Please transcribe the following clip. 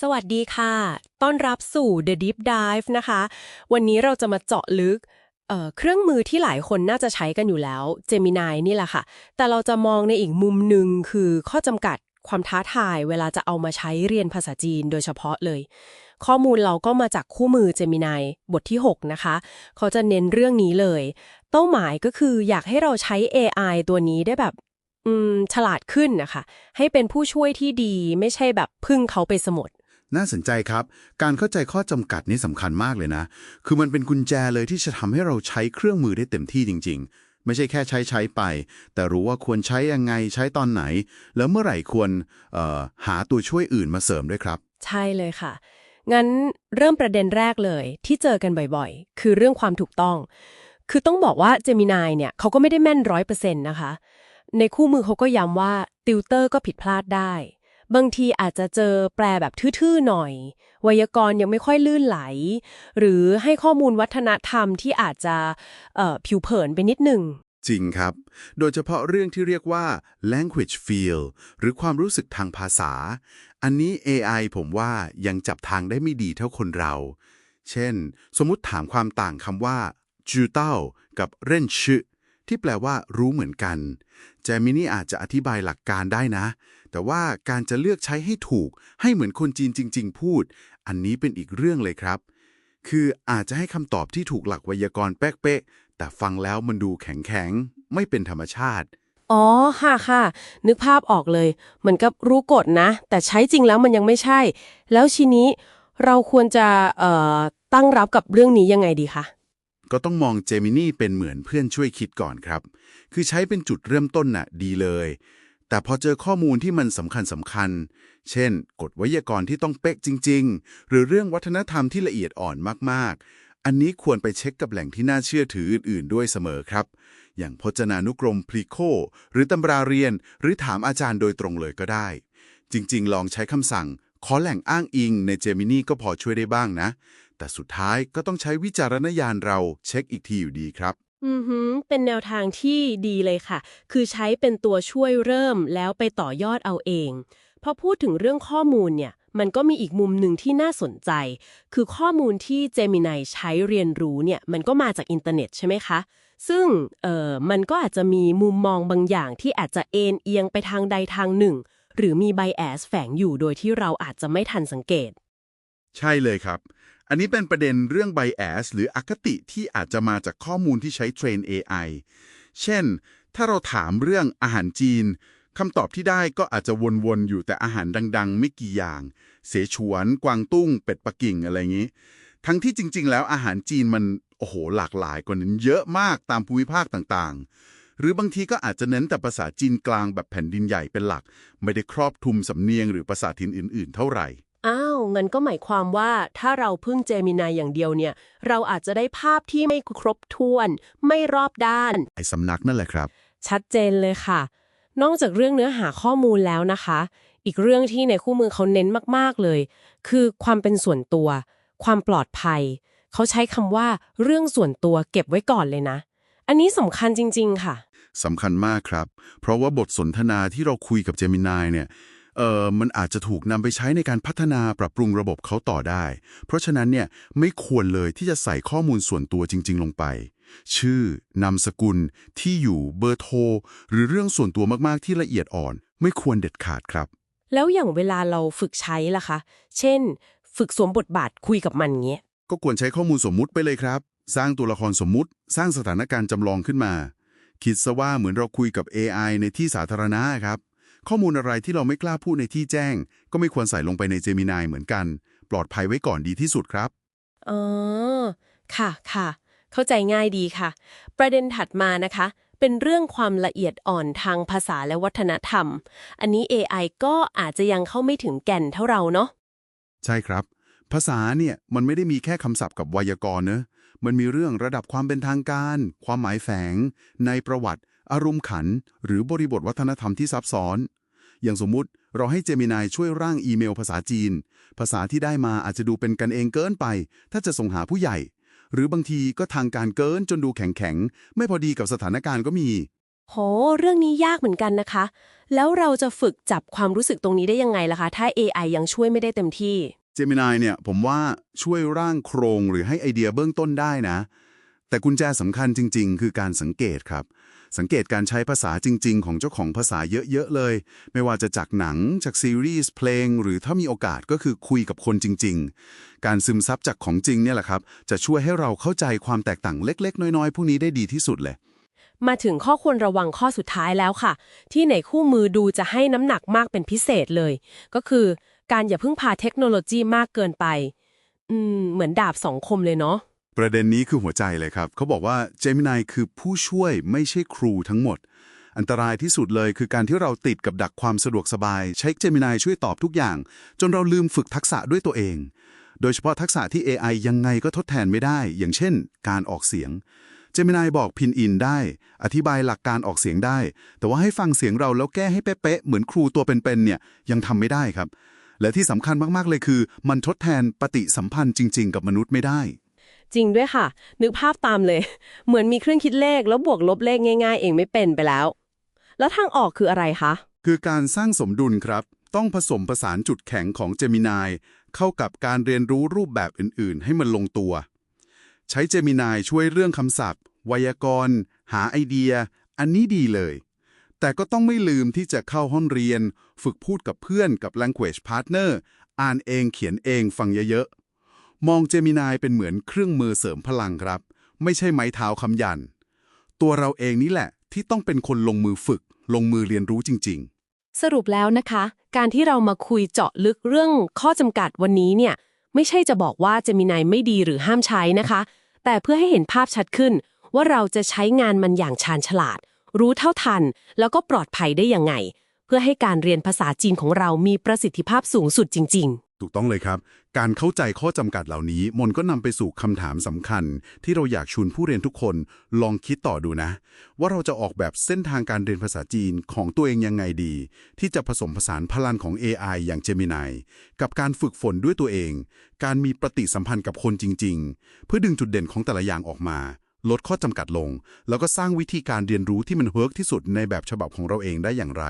สวัสดีค่ะ ต้อนรับสู่ The Deep Dive นะคะ วันนี้เราจะมาเจาะลึกเเครื่องมือที่หลายคนน่าจะใช้กันอยู่แล้ว Gemini นี่แหละค่ะ แต่เราจะมองในอีกมุมหนึ่งคือข้อจำกัดความท้าทายเวลาจะเอามาใช้เรียนภาษาจีนโดยเฉพาะเลย ข้อมูลเราก็มาจากคู่มือ Gemini บทที่ 6 นะคะ เขาจะเน้นเรื่องนี้เลย เป้าหมายก็คืออยากให้เราใช้ AI ตัวนี้ได้แบบอืมฉลาดขึ้นนะคะ ให้เป็นผู้ช่วยที่ดีไม่ใช่แบบพึ่งเขาไปสมด น่าสนใจครับ การเข้าใจข้อจำกัดนี้สำคัญมากเลยนะ คือมันเป็นกุญแจเลยที่จะทำให้เราใช้เครื่องมือได้เต็มที่จริง ๆ ไม่ใช่แค่ใช้ใช้ไป แต่รู้ว่าควรใช้ยังไงใช้ตอนไหน แล้วเมื่อไหร่ควรเอ่อหาตัวช่วยอื่นมาเสริมด้วยครับ ใช่เลยค่ะ งั้นเริ่มประเด็นแรกเลยที่เจอกันบ่อยๆ คือเรื่องความถูกต้อง คือต้องบอกว่า Gemini เนี่ยเขาก็ไม่ได้แม่นร้อยเปอร์เซ็นต์นะคะ ในคู่มือเขาก็ย้ำว่าติวเตอร์ก็ผิดพลาดได้ บางทีอาจจะเจอแปลแบบทื่อๆหน่อย ไวยากรณ์ยังไม่ค่อยลื่นไหล หรือให้ข้อมูลวัฒนธรรมที่อาจจะผิวเผินไปนิดหนึ่งจริงครับ โดยเฉพาะเรื่องที่เรียกว่า language feel หรือความรู้สึกทางภาษา อันนี้ AI ผมว่ายังจับทางได้ไม่ดีเท่าคนเรา เช่น สมมุติถามความต่างคำว่าจูเต้ากับเร่นชึที่แปลว่ารู้เหมือนกัน Gemini อาจจะอธิบายหลักการได้นะ แต่ว่าการจะเลือกใช้ให้ถูก ให้เหมือนคนจีนจริง ๆ พูด อันนี้เป็นอีกเรื่องเลยครับ คืออาจจะให้คำตอบที่ถูกหลักไวยากรณ์เป๊ะๆแต่ฟังแล้วมันดูแข็งๆ ไม่เป็นธรรมชาติอ๋อค่ะค่ะ นึกภาพออกเลย เหมือนกับรู้กฎนะ แต่ใช้จริงแล้วมันยังไม่ใช่ แล้วทีนี้เราควรจะเอ่อตั้งรับกับเรื่องนี้ยังไงดีคะก็ต้องมอง Gemini เป็นเหมือนเพื่อนช่วยคิดก่อนครับ คือใช้เป็นจุดเริ่มต้นน่ะ ดีเลย แต่พอเจอข้อมูลที่มันสำคัญสำคัญ เช่น กฎไวยากรณ์ที่ต้องเป๊ะจริง ๆ หรือเรื่องวัฒนธรรมที่ละเอียดอ่อนมากๆ อันนี้ควรไปเช็คกับแหล่งที่น่าเชื่อถืออื่น ๆ ด้วยเสมอครับ อย่างพจนานุกรมพลีโค หรือตำราเรียน หรือถามอาจารย์โดยตรงเลยก็ได้ จริง ๆ ลองใช้คำสั่ง ขอแหล่งอ้างอิงใน Gemini ก็พอช่วยได้บ้างนะ แต่สุดท้ายก็ต้องใช้วิจารณญาณเราเช็คอีกทีอยู่ดีครับอือหือเป็นแนวทางที่ดีเลยค่ะ คือใช้เป็นตัวช่วยเริ่มแล้วไปต่อยอดเอาเอง พอพูดถึงเรื่องข้อมูลเนี่ย มันก็มีอีกมุมหนึ่งที่น่าสนใจ คือข้อมูลที่ Gemini ใช้เรียนรู้เนี่ย มันก็มาจากอินเทอร์เน็ตใช่ไหมคะ ซึ่งเอ่อมันก็อาจจะมีมุมมองบางอย่างที่อาจจะเอ็นเอียงไปทางใดทางหนึ่ง หรือมีไบแอสแฝงอยู่โดยที่เราอาจจะไม่ทันสังเกต ใช่เลยครับ อันนี้เป็นประเด็นเรื่อง bias หรืออคติที่อาจจะมาจากข้อมูลที่ใช้เทรน AI เช่น ถ้าเราถามเรื่องอาหารจีนคำตอบที่ได้ก็อาจจะวนๆ อยู่แต่อาหารดังๆ ไม่กี่อย่าง เสฉวน กวางตุ้ง เป็ดปักกิ่งอะไรอย่างนี้ ทั้งที่จริง ๆ แล้วอาหารจีนมันโอ้โหหลากหลายกว่านั้นเยอะมากตามภูมิภาคต่างๆ หรือบางทีก็อาจจะเน้นแต่ภาษาจีนกลางแบบแผ่นดินใหญ่เป็นหลัก ไม่ได้ครอบคลุมสำเนียงหรือภาษาถิ่นอื่น ๆ เท่าไหร่ อ้าวงั้นก็หมายความว่าถ้าเราพึ่งเจมินายอย่างเดียวเนี่ย เราอาจจะได้ภาพที่ไม่ครบถ้วน ไม่รอบด้าน ไอ้สำนักนั่นแหละครับ ชัดเจนเลยค่ะ นอกจากเรื่องเนื้อหาข้อมูลแล้วนะคะ อีกเรื่องที่ในคู่มือเขาเน้นมากๆเลย คือความเป็นส่วนตัว ความปลอดภัย เขาใช้คำว่าเรื่องส่วนตัวเก็บไว้ก่อนเลยนะ อันนี้สำคัญจริง ๆ ค่ะสำคัญมากครับ เพราะว่าบทสนทนาที่เราคุยกับ Gemini เนี่ย เอ่อมันอาจจะถูกนำไปใช้ในการพัฒนาปรับปรุงระบบเขาต่อได้ เพราะฉะนั้นเนี่ยไม่ควรเลยที่จะใส่ข้อมูลส่วนตัวจริง ๆ ลงไป ชื่อนามสกุล ที่อยู่เบอร์โทร หรือเรื่องส่วนตัวมากๆที่ละเอียดอ่อน ไม่ควรเด็ดขาดครับ แล้วอย่างเวลาเราฝึกใช้ล่ะคะ เช่น ฝึกสวมบทบาทคุยกับมันเงี้ย ก็ควรใช้ข้อมูลสมมุติไปเลยครับ สร้างตัวละครสมมุติ สร้างสถานการณ์จำลองขึ้นมา คิดซะว่าเหมือนเราคุยกับ AI ในที่สาธารณะครับ ข้อมูลอะไรที่เราไม่กล้าพูดในที่แจ้ง ก็ไม่ควรใส่ลงไปใน Gemini เหมือนกัน ปลอดภัยไว้ก่อนดีที่สุดครับอ๋อค่ะค่ะ เข้าใจง่ายดีค่ะ ประเด็นถัดมานะคะ เป็นเรื่องความละเอียดอ่อนทางภาษาและวัฒนธรรม อันนี้ AI ก็อาจจะยังเข้าไม่ถึงแก่นเท่าเราเนาะใช่ครับ ภาษาเนี่ยมันไม่ได้มีแค่คำศัพท์กับไวยากรณ์เนอะมันมีเรื่องระดับความเป็นทางการ ความหมายแฝง ในประวัติ อารมณ์ขัน หรือบริบทวัฒนธรรมที่ซับซ้อน อย่างสมมุติเราให้เจมินายช่วยร่างอีเมลภาษาจีน ภาษาที่ได้มาอาจจะดูเป็นกันเองเกินไป ถ้าจะส่งหาผู้ใหญ่ หรือบางทีก็ทางการเกินจนดูแข็งๆ ไม่พอดีกับสถานการณ์ก็มี โห เรื่องนี้ยากเหมือนกันนะคะ แล้วเราจะฝึกจับความรู้สึกตรงนี้ได้ยังไงล่ะคะ ถ้า AI ยังช่วยไม่ได้เต็มที่ Gemini เนี่ยผมว่าช่วยร่างโครงหรือให้ไอเดียเบื้องต้นได้นะ แต่กุญแจสำคัญจริง ๆ คือการสังเกตครับ สังเกตการใช้ภาษาจริง ๆ ของเจ้าของภาษาเยอะๆเลย ไม่ว่าจะจากหนังจากซีรีส์เพลง หรือถ้ามีโอกาสก็คือคุยกับคนจริง ๆ การซึมซับจากของจริงเนี่ยแหละครับ จะช่วยให้เราเข้าใจความแตกต่างเล็ก ๆ น้อยๆ พวกนี้ได้ดีที่สุดเลย มาถึงข้อควรระวังข้อสุดท้ายแล้วค่ะ ที่ในคู่มือดูจะให้น้ำหนักมากเป็นพิเศษเลย ก็คือการอย่าพึ่งพาเทคโนโลยีมากเกินไป อืม เหมือนดาบสองคมเลยเนาะ ประเด็นนี้คือหัวใจเลยครับ เขาบอกว่า Gemini คือผู้ช่วยไม่ใช่ครูทั้งหมด อันตรายที่สุดเลยคือการที่เราติดกับดักความสะดวกสบาย ใช้ Gemini ช่วยตอบทุกอย่าง จนเราลืมฝึกทักษะด้วยตัวเอง โดยเฉพาะทักษะที่ AI ยังไงก็ทดแทนไม่ได้ อย่างเช่น การออกเสียง Gemini บอกพินอินได้ อธิบายหลักการออกเสียงได้ แต่ว่าให้ฟังเสียงเราแล้วแก้ให้เป๊ะๆเหมือนครูตัวเป็นๆเนี่ยยังทำไม่ได้ครับ และที่สำคัญมากๆเลยคือ มันทดแทนปฏิสัมพันธ์จริง ๆ กับมนุษย์ไม่ได้ จริงด้วยค่ะ นึกภาพตามเลย เหมือนมีเครื่องคิดเลขแล้วบวกลบเลขง่าย ๆ เองไม่เป็นไปแล้ว แล้วทางออกคืออะไรคะ คือการสร้างสมดุลครับ ต้องผสมผสานจุดแข็งของ Gemini เข้ากับการเรียนรู้รูปแบบอื่น ๆ ให้มันลงตัว ใช้ Gemini ช่วยเรื่องคำศัพท์ ไวยากรณ์ หาไอเดีย อันนี้ดีเลย แต่ก็ต้องไม่ลืมที่จะเข้าห้องเรียน ฝึกพูดกับเพื่อนกับ language partner อ่านเองเขียนเองฟังเยอะๆ มอง Gemini เป็นเหมือนเครื่องมือเสริมพลังครับ ไม่ใช่ไม้เท้าคำยัน ตัวเราเองนี่แหละที่ต้องเป็นคนลงมือฝึก ลงมือเรียนรู้จริง ๆ สรุปแล้วนะคะ การที่เรามาคุยเจาะลึกเรื่องข้อจำกัดวันนี้เนี่ยไม่ใช่จะบอกว่าเจมินายไม่ดีหรือห้ามใช้นะคะ แต่เพื่อให้เห็นภาพชัดขึ้น ว่าเราจะใช้งานมันอย่างชาญฉลาด รู้เท่าทัน แล้วก็ปลอดภัยได้ยังไง เพื่อให้การเรียนภาษาจีนของเรามีประสิทธิภาพสูงสุดจริง ๆ ถูกต้องเลยครับ การเข้าใจข้อจำกัดเหล่านี้ มนก็นำไปสู่คำถามสำคัญ ที่เราอยากชวนผู้เรียนทุกคนลองคิดต่อดูนะ ว่าเราจะออกแบบเส้นทางการเรียนภาษาจีนของตัวเองยังไงดี ที่จะผสมผสานพลังของ AI อย่าง Gemini กับการฝึกฝนด้วยตัวเอง การมีปฏิสัมพันธ์กับคนจริง ๆ เพื่อดึงจุดเด่นของแต่ละอย่างออกมาลดข้อจำกัดลง แล้วก็สร้างวิธีการเรียนรู้ที่มันเวิร์กที่สุดในแบบฉบับของเราเองได้อย่างไร